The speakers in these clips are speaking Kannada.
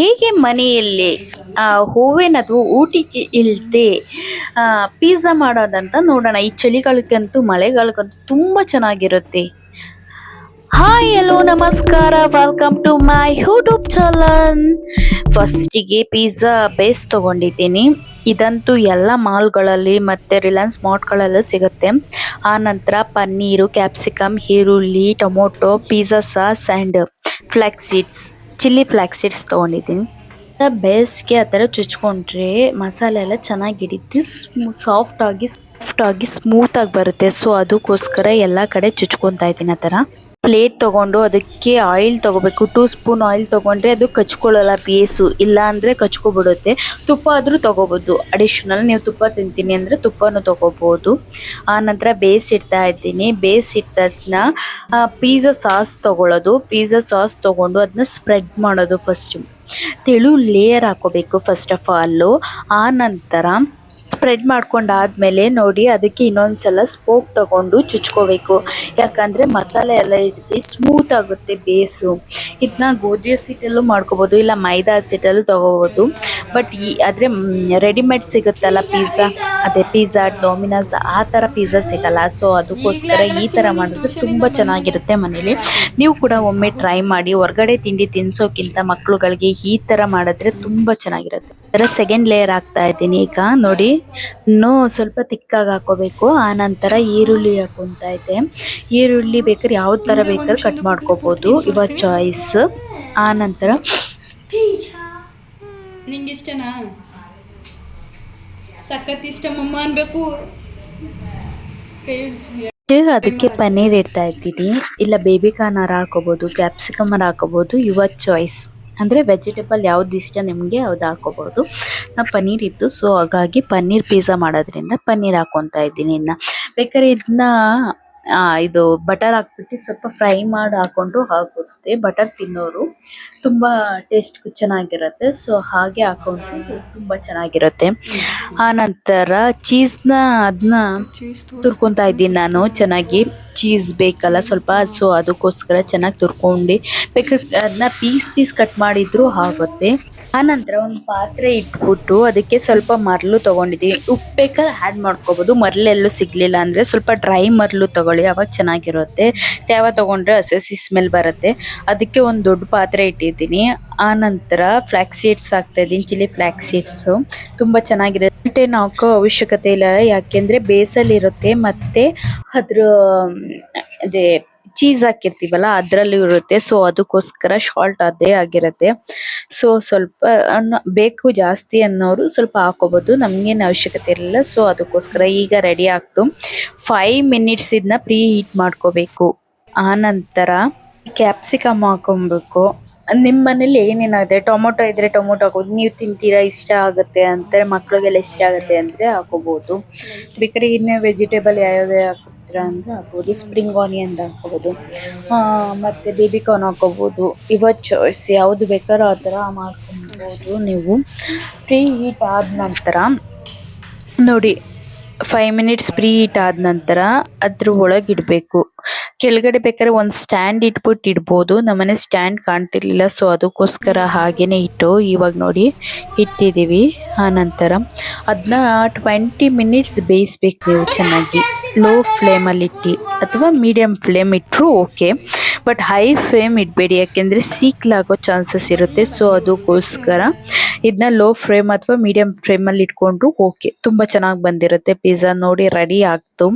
ಹೇಗೆ ಮನೆಯಲ್ಲಿ ಆ, ಊಟಕ್ಕೆ ಇಲ್ಲದೆ ಪಿಜ್ಜಾ ಮಾಡೋದಂತ ನೋಡೋಣ. ಈ ಚಳಿಗಾಲಕ್ಕಂತೂ ಮಳೆಗಾಲಕ್ಕಂತೂ ತುಂಬ ಚೆನ್ನಾಗಿರುತ್ತೆ. ಹಾಯ್ ಹಲೋ ನಮಸ್ಕಾರ. Welcome to my YouTube channel ಫಸ್ಟಿಗೆ ಪಿಜ್ಜಾ ಬೇಸ್ ತಗೊಂಡಿದ್ದೀನಿ. ಇದಂತೂ ಎಲ್ಲ ಮಾಲ್ಗಳಲ್ಲಿ ಮತ್ತು ರಿಲಯನ್ಸ್ ಮಾರ್ಟ್ಗಳಲ್ಲೂ ಸಿಗುತ್ತೆ. ಆನಂತರ ನಂತರ ಪನ್ನೀರು ಕ್ಯಾಪ್ಸಿಕಮ್ ಈರುಳ್ಳಿ tomato pizza sauce and flax seeds chilli flax seeds ತೊಗೊಂಡಿದ್ದೀನಿ. ಬೇಸಿಗೆ ಆ ಥರ ಚುಚ್ಕೊಂಡ್ರೆ ಮಸಾಲೆ ಎಲ್ಲ ಚೆನ್ನಾಗಿ ಹಿಡಿತು ಸಾಫ್ಟ್ ಆಗಿ ಸ್ಮೂತ್ ಆಗಿ ಬರುತ್ತೆ. ಸೊ ಅದಕ್ಕೋಸ್ಕರ ಎಲ್ಲ ಕಡೆ ಚುಚ್ಕೊತಾ ಇದ್ದೀನಿ ಆ ಥರ. ಪ್ಲೇಟ್ ತಗೊಂಡು ಅದಕ್ಕೆ ಆಯಿಲ್ ತೊಗೋಬೇಕು. ಟೂ ಸ್ಪೂನ್ ಆಯಿಲ್ ತಗೊಂಡ್ರೆ ಅದು ಕಚ್ಕೊಳ್ಳೋಲ್ಲ ಬೇಸು. ಇಲ್ಲ ಅಂದರೆ ಕಚ್ಕೊಬಿಡುತ್ತೆ. ತುಪ್ಪ ಆದರೂ ತೊಗೋಬೋದು. ಅಡಿಷ್ನಲ್ ನೀವು ತುಪ್ಪ ತಿಂತೀನಿ ಅಂದರೆ ತುಪ್ಪನೂ ತೊಗೋಬೋದು. ಆ ನಂತರ ಬೇಸ್ ಇಡ್ತಾ ಇದ್ದೀನಿ. ಬೇಸ್ ಇಟ್ಟ ತಕ್ಷಣ ಪಿಜ್ಜಾ ಸಾಸ್ ತಗೊಳ್ಳೋದು. ಪಿಜ್ಜಾ ಸಾಸ್ ತಗೊಂಡು ಅದನ್ನ ಸ್ಪ್ರೆಡ್ ಮಾಡೋದು ಫಸ್ಟ್ ತೆಳು ಲೇಯರ್ ಹಾಕೋಬೇಕು ಫಸ್ಟ್ ಆಫ್ ಆಲು ಆ ನಂತರ ಸ್ಪ್ರೆಡ್ ಮಾಡ್ಕೊಂಡಾದ್ಮೇಲೆ ನೋಡಿ ಅದಕ್ಕೆ ಇನ್ನೊಂದ್ಸಲ ಸ್ಪೋಕ್ ತಗೊಂಡು ಚುಚ್ಕೋಬೇಕು. ಯಾಕಂದರೆ ಮಸಾಲೆ ಎಲ್ಲ ಇಡ್ತಿ ಸ್ಮೂತ್ ಆಗುತ್ತೆ ಬೇಸು ಇದನ್ನ ಗೋಧಿ ಹಸಿಟ್ಟಲ್ಲೂ ಮಾಡ್ಕೋಬೋದು, ಇಲ್ಲ ಮೈದಾ ಹಸಿಟ್ಟಲ್ಲೂ ತಗೋಬೋದು. ಬಟ್ ಈ ಆದರೆ ರೆಡಿಮೇಡ್ ಸಿಗುತ್ತಲ್ಲ ಪಿಜ್ಜಾ ಅದೇ ಪಿಜ್ಜಾ ಡೊಮಿನೋಸ್ ಆ ಥರ ಪಿಜ್ಜಾ ಸಿಗಲ್ಲ. ಸೊ ಅದಕ್ಕೋಸ್ಕರ ಈ ಥರ ಮಾಡಿದ್ರೆ ತುಂಬ ಚೆನ್ನಾಗಿರುತ್ತೆ ಮನೇಲಿ. ನೀವು ಕೂಡ ಒಮ್ಮೆ ಟ್ರೈ ಮಾಡಿ ಹೊರಗಡೆ ತಿಂಡಿ ತಿನ್ಸೋಕ್ಕಿಂತ ಮಕ್ಕಳುಗಳಿಗೆ ಈ ಥರ ಮಾಡಿದ್ರೆ ತುಂಬ ಚೆನ್ನಾಗಿರುತ್ತೆ. ಅದರ ಸೆಕೆಂಡ್ ಲೇಯರ್ ಹಾಕ್ತಾ ಇದ್ದೀನಿ ಈಗ. ನೋಡಿ ಇನ್ನೂ ಸ್ವಲ್ಪ ತಿಕ್ಕಾಗಿ ಹಾಕೋಬೇಕು. ಆ ನಂತರ ಈರುಳ್ಳಿ ಹಾಕೊಂತ ಇದ್ದೆ ಈರುಳ್ಳಿ ಬೇಕಾದ್ರೆ ಯಾವ ಥರ ಬೇಕಾದ್ರೆ ಕಟ್ ಮಾಡ್ಕೋಬೋದು. ಇವಾಗ ಚಾಯ್ಸ್ ಆ ನಂತರ ನಿಂಗೆ ಇಷ್ಟನಾ? ಸಖತ್ ಇಷ್ಟ ಮಮ್ಮ ಅನ್ಬೇಕು. ಅದಕ್ಕೆ ಪನ್ನೀರ್ ಇಡ್ತಾ ಇದ್ದೀನಿ ಇಲ್ಲ ಬೇಬಿ ಕಾರ್ನರ್ ಹಾಕೋಬೋದು ಕ್ಯಾಪ್ಸಿಕಮ್ ಹಾಕೋಬೋದು ಯುವರ್ ಚಾಯ್ಸ್ ಅಂದ್ರೆ ವೆಜಿಟೇಬಲ್ ಯಾವ್ದು ಇಷ್ಟ ನಿಮಗೆ ಅದ್ ಹಾಕೋಬೋದು. ನಾ ಪನ್ನೀರ್ ಇತ್ತು ಸೊ ಹಾಗಾಗಿ ಪನ್ನೀರ್ ಪಿಜ್ಜಾ ಮಾಡೋದ್ರಿಂದ ಪನ್ನೀರ್ ಹಾಕೊಂತ ಇದ್ದೀನಿ ಇನ್ನ. ಬೇಕಾದ್ರೆ ಇದನ್ನ ಇದು ಬಟರ್ ಹಾಕ್ಬಿಟ್ಟಿ ಸ್ವಲ್ಪ ಫ್ರೈ ಮಾಡಿ ಹಾಕೊಂಡ್ರು ಆಗುತ್ತೆ. ಬಟರ್ ತಿನ್ನೋರು ತುಂಬಾ ಟೇಸ್ಟ್ ಚೆನ್ನಾಗಿರುತ್ತೆ. ಸೊ ಹಾಗೆ ಹಾಕೊಂಡ್ರು ತುಂಬಾ ಚೆನ್ನಾಗಿರುತ್ತೆ. ಆ ನಂತರ ಚೀಸ್ನ ಅದನ್ನ ತುರ್ಕೊಂತ ತೋರ್ಸು. ತುರ್ಕೊಂತಾ ಇದ್ದೀನಿ ನಾನು. ಚೆನ್ನಾಗಿ ಚೀಸ್ ಬೇಕಲ್ಲ ಸ್ವಲ್ಪ. ಸೊ ಅದಕ್ಕೋಸ್ಕರ ಚೆನ್ನಾಗಿ ತುರ್ಕೊಂಡು ಬೇಕಾದ್ರೆ ಅದನ್ನ ಪೀಸ್ ಪೀಸ್ ಕಟ್ ಮಾಡಿದ್ರು ಆಗುತ್ತೆ. ಆನಂತರ ಒಂದು ಪಾತ್ರೆ ಇಟ್ಬಿಟ್ಟು ಅದಕ್ಕೆ ಸ್ವಲ್ಪ ಮರಳು ತಗೊಂಡಿದ್ದೀವಿ ಉಪ್ಪು ಬೇಕಾದ್ರೆ ಆ್ಯಡ್ ಮಾಡ್ಕೋಬೋದು. ಮರಳೆಲ್ಲೂ ಸಿಗ್ಲಿಲ್ಲ ಅಂದರೆ ಸ್ವಲ್ಪ ಡ್ರೈ ಮರಳು ತಗೊಳ್ಳಿ, ಅವಾಗ ಚೆನ್ನಾಗಿರುತ್ತೆ. ತ್ಯಾವ ತಗೊಂಡ್ರೆ ಹಸಿ ಹಸಿ ಸ್ಮೆಲ್ ಬರುತ್ತೆ. ಅದಕ್ಕೆ ಒಂದು ದೊಡ್ಡ ಪಾತ್ರೆ ಇಟ್ಟಿದ್ದೀನಿ. ಆನಂತರ ನಂತರ ಫ್ಲ್ಯಾಕ್ ಸೀಡ್ಸ್ ಹಾಕ್ತಾ ಇದ್ದೀನಿ ಚಿಲ್ಲಿ ಫ್ಲ್ಯಾಕ್ ಸೀಡ್ಸು ತುಂಬ ಚೆನ್ನಾಗಿರುತ್ತೆ ಏನು ಹಾಕೋ ಅವಶ್ಯಕತೆ ಇಲ್ಲ. ಯಾಕೆಂದರೆ ಬೇಸಲ್ಲಿ ಇರುತ್ತೆ ಮತ್ತು ಅದ್ರ, ಅದೇ ಚೀಸ್ ಹಾಕಿರ್ತೀವಲ್ಲ, ಅದರಲ್ಲೂ ಇರುತ್ತೆ. ಸೊ ಅದಕ್ಕೋಸ್ಕರ ಶಾಲ್ಟ್ ಅದೇ ಆಗಿರುತ್ತೆ. ಸೊ ಸ್ವಲ್ಪ ಅನ್ನ- ಬೇಕು ಜಾಸ್ತಿ ಅನ್ನೋರು ಸ್ವಲ್ಪ ಹಾಕೋಬೋದು, ನಮಗೇನು ಅವಶ್ಯಕತೆ ಇರಲಿಲ್ಲ. ಸೊ ಅದಕ್ಕೋಸ್ಕರ ಈಗ ರೆಡಿ ಆಗ್ತು ಫೈವ್ ಮಿನಿಟ್ಸ್ ಇದನ್ನ ಪ್ರೀ ಹೀಟ್ ಮಾಡ್ಕೋಬೇಕು. ಆ ನಂತರ ಕ್ಯಾಪ್ಸಿಕಮ್ ಹಾಕೊಬೇಕು. ನಿಮ್ಮ ಮನೇಲಿ ಏನೇನಾಗುತ್ತೆ ಟೊಮೊಟೊ ಇದ್ರೆ ಟೊಮೊಟೊ ಹಾಕೋದು ನೀವು ತಿಂತೀರಾ? ಇಷ್ಟ ಆಗುತ್ತೆ ಅಂತ ಮಕ್ಕಳಿಗೆಲ್ಲ ಇಷ್ಟ ಆಗುತ್ತೆ ಅಂದರೆ ಹಾಕೋಬೋದು. ಬೇಕಾದ್ರೆ ಇನ್ನೇ ವೆಜಿಟೇಬಲ್ ಯಾವ್ಯಾವುದೇ ಹಾಕ್ತೀರಾ ಅಂದರೆ ಹಾಕ್ಬೋದು ಸ್ಪ್ರಿಂಗ್ ಆನಿಯನ್ ಆ, ಮತ್ತು ಬೇಬಿ ಕಾರ್ನ್ ಹಾಕ್ಕೋಬೋದು. ಇವ ಚಾಯ್ಸ್ ಯಾವ್ದು ಬೇಕಾದ್ರೂ ಆ ಥರ ನೀವು. ಪ್ರೀ ಹೀಟ್ ಆದ ನಂತರ, ನೋಡಿ ಫೈವ್ ಮಿನಿಟ್ಸ್ ಪ್ರೀ ಹೀಟ್ ಆದ ನಂತರ ಅದ್ರ ಒಳಗೆ ಇಡಬೇಕು ಕೆಳಗಡೆ ಬೇಕಾದ್ರೆ ಒಂದು ಸ್ಟ್ಯಾಂಡ್ ಇಟ್ಬಿಟ್ಟು ಇಡ್ಬೋದು. ನಮ್ಮನೆ ಸ್ಟ್ಯಾಂಡ್ ಕಾಣ್ತಿರ್ಲಿಲ್ಲ ಸೊ ಅದಕ್ಕೋಸ್ಕರ ಹಾಗೇ ಇಟ್ಟು ಇವಾಗ ನೋಡಿ ಇಟ್ಟಿದ್ದೀವಿ. ಆ ನಂತರ ಅದನ್ನ ಟ್ವೆಂಟಿ ಮಿನಿಟ್ಸ್ ಬೇಯಿಸ್ಬೇಕು ನೀವು ಚೆನ್ನಾಗಿ. ಲೋ ಫ್ಲೇಮಲ್ಲಿ ಇಟ್ಟು ಅಥವಾ ಮೀಡಿಯಮ್ ಫ್ಲೇಮ್ ಇಟ್ಟರೂ ಓಕೆ ಬಟ್ ಹೈ ಫ್ಲೇಮ್ ಇಡಬೇಡಿ, ಯಾಕೆಂದರೆ ಸೀಕ್ಲಾಗೋ ಚಾನ್ಸಸ್ ಇರುತ್ತೆ ಸೊ ಅದಕ್ಕೋಸ್ಕರ ಇದನ್ನ ಲೋ ಫ್ಲೇಮ್ ಅಥವಾ ಮೀಡಿಯಮ್ ಫ್ಲೇಮಲ್ಲಿ ಇಟ್ಕೊಂಡ್ರು ಓಕೆ ತುಂಬ ಚೆನ್ನಾಗಿ ಬಂದಿರುತ್ತೆ ಪಿಜ್ಜಾ ನೋಡಿ ರೆಡಿ ಆಗ್ತು.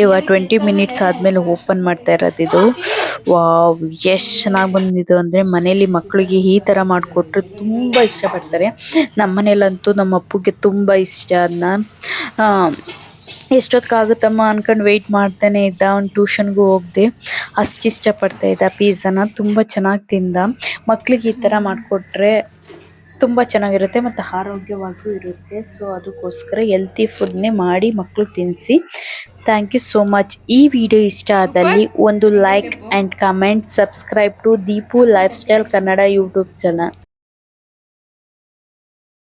ಇವಾಗ ಟ್ವೆಂಟಿ ಮಿನಿಟ್ಸ್ ಆದಮೇಲೆ ಓಪನ್ ಮಾಡ್ತಾ ಇರೋದು ಇದು. ವಾವ್ ಎಷ್ಟು ಚೆನ್ನಾಗಿ ಬಂದಿದ್ದು ಅಂದರೆ ಮನೇಲಿ ಮಕ್ಕಳಿಗೆ ಈ ಥರ ಮಾಡಿಕೊಟ್ರೆ ತುಂಬ ಇಷ್ಟಪಡ್ತಾರೆ. ನಮ್ಮ ಮನೇಲಂತೂ ನಮ್ಮ ಅಪ್ಪಗೆ ತುಂಬ ಇಷ್ಟ ಅದನ್ನ ಎಷ್ಟೊತ್ತಾಗುತ್ತಮ್ಮ ಅನ್ಕೊಂಡು ವೆಯ್ಟ್ ಮಾಡ್ತಾನೆ ಇದ್ದ. ಅವ್ನು ಟ್ಯೂಷನ್ಗೂ ಹೋಗದೆ. ಅಷ್ಟು ಇಷ್ಟಪಡ್ತಾ ಇದ್ದ ಪಿಝಾನ ತುಂಬ ಚೆನ್ನಾಗಿ ತಿಂದ. ಮಕ್ಳಿಗೆ ಈ ಥರ ಮಾಡಿಕೊಟ್ರೆ ತುಂಬ ಚೆನ್ನಾಗಿರುತ್ತೆ ಮತ್ತು ಆರೋಗ್ಯವಾಗಿಯೂ ಇರುತ್ತೆ. ಸೊ ಅದಕ್ಕೋಸ್ಕರ ಎಲ್ತಿ ಫುಡ್ನೇ ಮಾಡಿ ಮಕ್ಕಳು ತಿನ್ನಿಸಿ ಥ್ಯಾಂಕ್ ಯು ಸೋ ಮಚ್ ಈ ವಿಡಿಯೋ ಇಷ್ಟ ಆದಲ್ಲಿ ಒಂದು like and comment subscribe to Deepu lifestyle Kannada YouTube channel